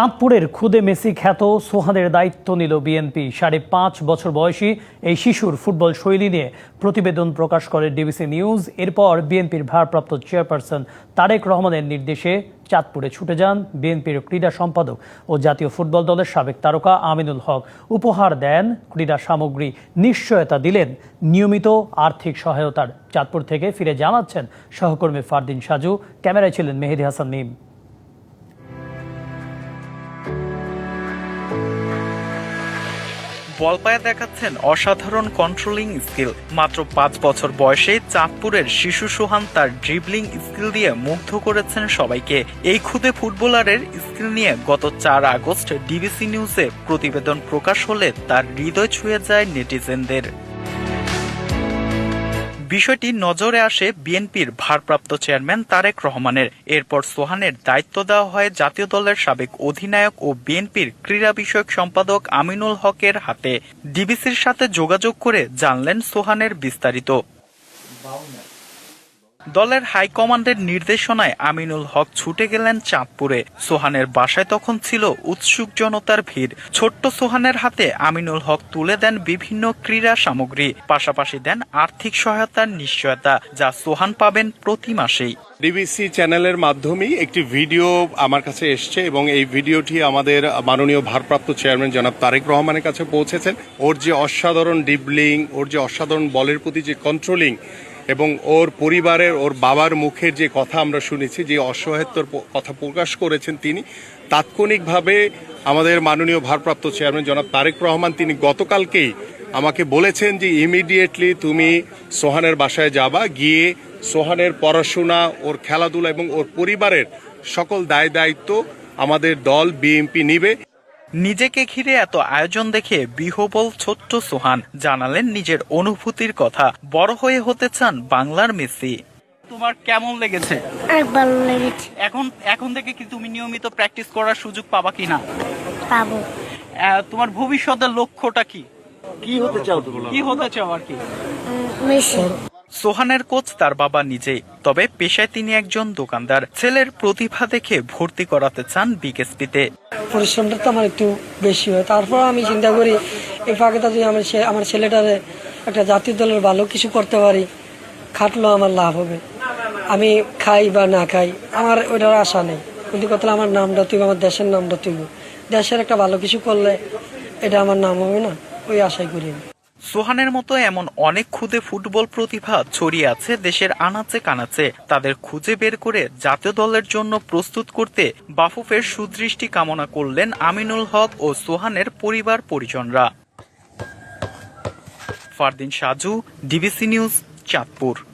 চাঁদপুরের খুদে মেসি খ্যাত সোহানের দায়িত্ব নিল বিএনপি। সাড়ে পাঁচ বছর বয়সী এই শিশুর ফুটবল শৈলী নিয়ে প্রতিবেদন প্রকাশ করে ডিবিসি নিউজ। এরপর বিএনপির ভারপ্রাপ্ত চেয়ারপারসন তারেক রহমানের নির্দেশে চাঁদপুরে ছুটে যান বিএনপির ক্রীড়া সম্পাদক ও জাতীয় ফুটবল দলের সাবেক তারকা আমিনুল হক। উপহার দেন ক্রীড়া সামগ্রী নিশ্চয়তা দিলেন নিয়মিত আর্থিক সহায়তার। চাঁদপুর থেকে ফিরে জানাচ্ছেন সহকর্মী ফারদিন সাজু। ক্যামেরায় ছিলেন মেহেদি হাসান নিম। বল পায়ে দেখাচ্ছেন অসাধারণ কন্ট্রোলিং স্কিল মাত্র পাঁচ বছর বয়সে চাঁদপুরের শিশু সোহান তার ড্রিবলিং স্কিল দিয়ে মুগ্ধ করেছেন সবাইকে। এই খুদে ফুটবলারের স্কিল নিয়ে গত চার আগস্ট ডিবিসি নিউজে প্রতিবেদন প্রকাশ হলে তার হৃদয় ছুঁয়ে যায় নেটিজেনদের। বিষয়টি নজরে আসে বিএনপির ভারপ্রাপ্ত চেয়ারম্যান তারেক রহমানের। এরপর সোহানের দায়িত্ব দেওয়া হয় জাতীয় দলের সাবেক অধিনায়ক ও বিএনপির ক্রীড়া বিষয়ক সম্পাদক আমিনুল হকের হাতে। ডিবিসির সাথে যোগাযোগ করে জানলেন সোহানের বিস্তারিত। দলের হাইকমান্ডের নির্দেশনায় আমিনুল হক ছুটে গেলেন চাঁদপুরে। সোহানের বাসায় তখন ছিল উৎসুক জনতার ভিড়। ছোট্ট সোহানের হাতে আমিনুল হক তুলে দেন বিভিন্ন ক্রীড়া সামগ্রী, পাশাপাশি দেন আর্থিক সহায়তার নিশ্চয়তা, যা সোহান পাবেন প্রতি মাসেই। ডিবিসি চ্যানেলের মাধ্যমেই একটি ভিডিও আমার কাছে এসছে এবং এই ভিডিওটি আমাদের মাননীয় ভারপ্রাপ্ত চেয়ারম্যান জনাব তারেক রহমানের কাছে পৌঁছেছেন। ওর যে অসাধারণ ডিবলিং ওর যে অসাধারণ বলের প্রতি যে কন্ট্রোলিং এবং ওর পরিবারের, ওর বাবার মুখের যে কথা আমরা শুনেছি, যে অসহায়ত্বর কথা প্রকাশ করেছেন তিনি, তাৎক্ষণিকভাবে আমাদের মাননীয় ভারপ্রাপ্ত চেয়ারম্যান জনাব তারেক রহমান, তিনি গতকালকেই আমাকে বলেছেন যে ইমিডিয়েটলি তুমি সোহানের বাসায় যাবা, গিয়ে সোহানের পড়াশোনা, ওর খেলাধুলা এবং ওর পরিবারের সকল দায় দায়িত্ব আমাদের দল, বিএনপি নিবে। নিজেকে ঘিরে এত আয়োজন দেখে বিহবল ছোট্ট সোহান জানালেন নিজের অনুভূতির কথা। বড় হয়ে হতে চান বাংলার মেসি। তোমার কেমন লেগেছে? ভালো লেগেছে। এখন এখন থেকে কি তুমি নিয়মিত প্র্যাকটিস করার সুযোগ পাবা কিনা? পাবো। আহ, তোমার ভবিষ্যতের লক্ষ্যটা কি? কি হতে চাও কি হতে চাও আর কি? মেসি। সোহানের কোচ তার বাবা নিজে তবে পেশায় তিনি একজন দোকানদার। ছেলের প্রতিভা দেখে ভর্তি করাতে চান বিকেএসপিতে। পরিশ্রমটা তো আমার একটু বেশি হয়। তারপর আমি চিন্তা করি এই ফাঁকে যদি আমার আমার ছেলেটারে একটা জাতীয় দলের ভালো কিছু করতে পারি খাটলেও আমার লাভ হবে। আমি খাই বা না খাই, আমার ওইটার আশা নেই। কিন্তু কথা আমার নামটা তুই আমার দেশের নামটা তুই দেশের একটা ভালো কিছু করলে এটা আমার নাম হবে না, ওই আশাই করি সোহানের মতো এমন অনেক ক্ষুদে ফুটবল প্রতিভা ছড়িয়ে আছে দেশের আনাচে কানাচে। তাদের খুঁজে বের করে জাতীয় দলের জন্য প্রস্তুত করতে বাফুফের সুদৃষ্টি কামনা করলেন আমিনুল হক ও সোহানের পরিবার পরিজনরা। Fardin Saju, DBC news, Chandpur.